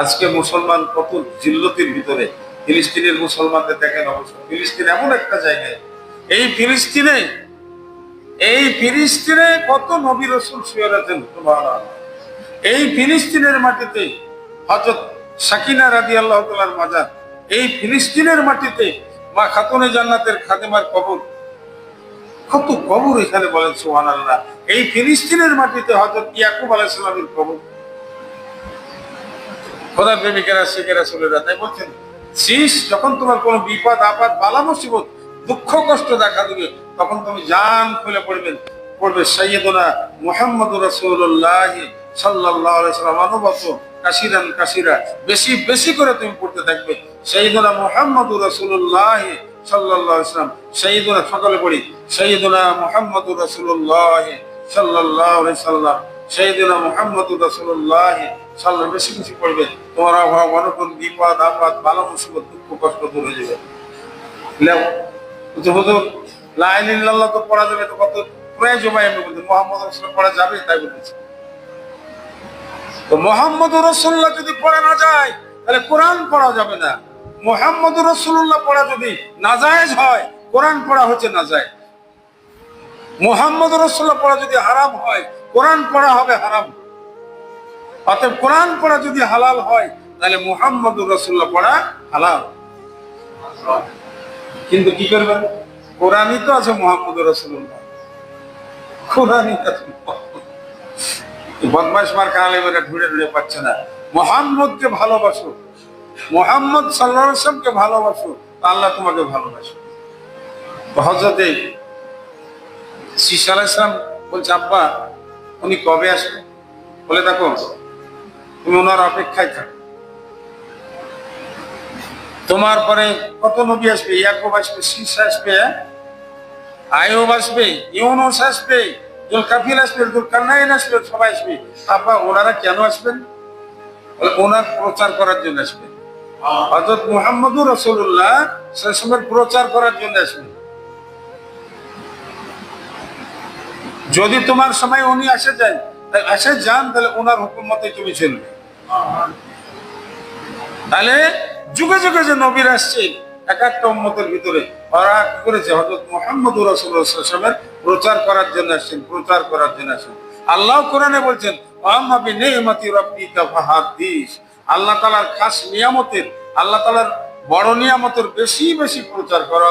আজকে মুসলমান কত জিল্লতির ভিতরে, ফিলিস্তিনের মুসলমানদের দেখেন অবশ্য ফিলিস্তিন এমন একটা জায়গায়। এই ফিলিস্তিনে এই ফিলিস্তিনে কত নবী রসুল এই ফিলিস্তিনের মাটিতে হজরত সাকিনা রাদি আল্লাহ তালার মাজার, এই ফিলিস্তিনের মাটিতে মা খাতুনে জান্নাতের খাদেমার কবর। কত কবর এখানে বলেন সোহান আল্লাহ এই ফিলিস্তিনের মাটিতে হজরত ইয়াকুব আলাইসালামের কবর। খোদা প্রেমিকেরা, শিখেরা চলেরা তাই বলছেন শীষ যখন তোমার কোনো বিপদ, আপদ, বালা, মুসিবত, দুঃখ, কষ্ট দেখা দিবে, তখন তুমি জান খুলে পড়বেন। পড়বে সৈয়দনা মোহাম্মদ রসুল্লাহ সাল্লাহ সাল্লাম অনুবত কাশিরান কাশিরা। বেশি বেশি করে তুমি পড়তে থাকবে। সৈয়দনা মোহাম্মদ রসুল্লাহ সাল্লাহ ইসলাম সৈয়দনা সকালে পড়ি। সৈয়দনা মোহাম্মদ রসুল্লাহ সাল্লাহ সাল্লাম। সৈয়দনা মোহাম্মদ রসুল্লাহ সাল্লাহ বেশি পড়বে। বিপদ, আপদ দুঃখ, কষ্ট তো প্রয়োজন মোহাম্মদ রসুল পড়া যাবে, তাই তো মোহাম্মদ রসুল্লাহ যদি পড়া না যায়, তাহলে কোরআন পড়া যাবে না। মোহাম্মদ রসুল্লাহ পড়া যদি নাজায়েজ হয়, কোরআন পড়া হচ্ছে নাজায়েজ মোহাম্মদ রসুল্লাহ পড়া যদি হারাম হয়, কোরআন পড়া হবে হারাম। অতএব কোরআন পড়া যদি হালাল হয়, তাহলে মোহাম্মদ রসুল্লাহ পড়া হালাল। কিন্তু কি করবেন? কোরআনই তো আছে মোহাম্মদ রসুল্লাহ কোরআনই আছে বদমাস মার কালে মেয়েরা ঢুড়ে ঢুড়ে পাচ্ছে না। মোহাম্মদকে ভালোবাসো। মোহাম্মদ সাল্লাহ আসলামকে ভালোবাসো। আল্লাহ তোমাকে ভালোবাসো। হজরতে শীষ আলাইসলাম বলছে, আব্বা, উনি কবে আসবে বলে দেখো, তুমি ওনার অপেক্ষায় থাকো। তোমার পরে কত নবী আসবে? ইয়াকুব আসবে শীষ আসবে হ্যাঁ? আয়ুব আসবে, ইউনুস আসবে, জুলকাফিল আসবে, জুলকারনাইন আসবে, সবাই আসবে। আব্বা, ওনারা কেন আসবেন? ওনার প্রচার করার জন্য আসবেন। হজরত মুহাম্মদুর রসুল্লাহ সে প্রচার করার জন্য আসবেন। যদি তোমার সময় উনি আসে তাহলে আসে যান, তাহলে ওনার হুকুম মতে তুমি চলবে তাহলে যুগে যুগে যে নবীর আসছেন এক একটা উম্মতের ভিতরে ওরা করেছে হজরত মোহাম্মদ রসুলের প্রচার করার জন্য আসছেন, প্রচার করার জন্য আসছেন। আল্লাহ কোরআনে বলছেন আল্লাহ তালার খাস নিয়ামতের, আল্লাহ তালার বড় নিয়ামতের বেশি বেশি প্রচার করা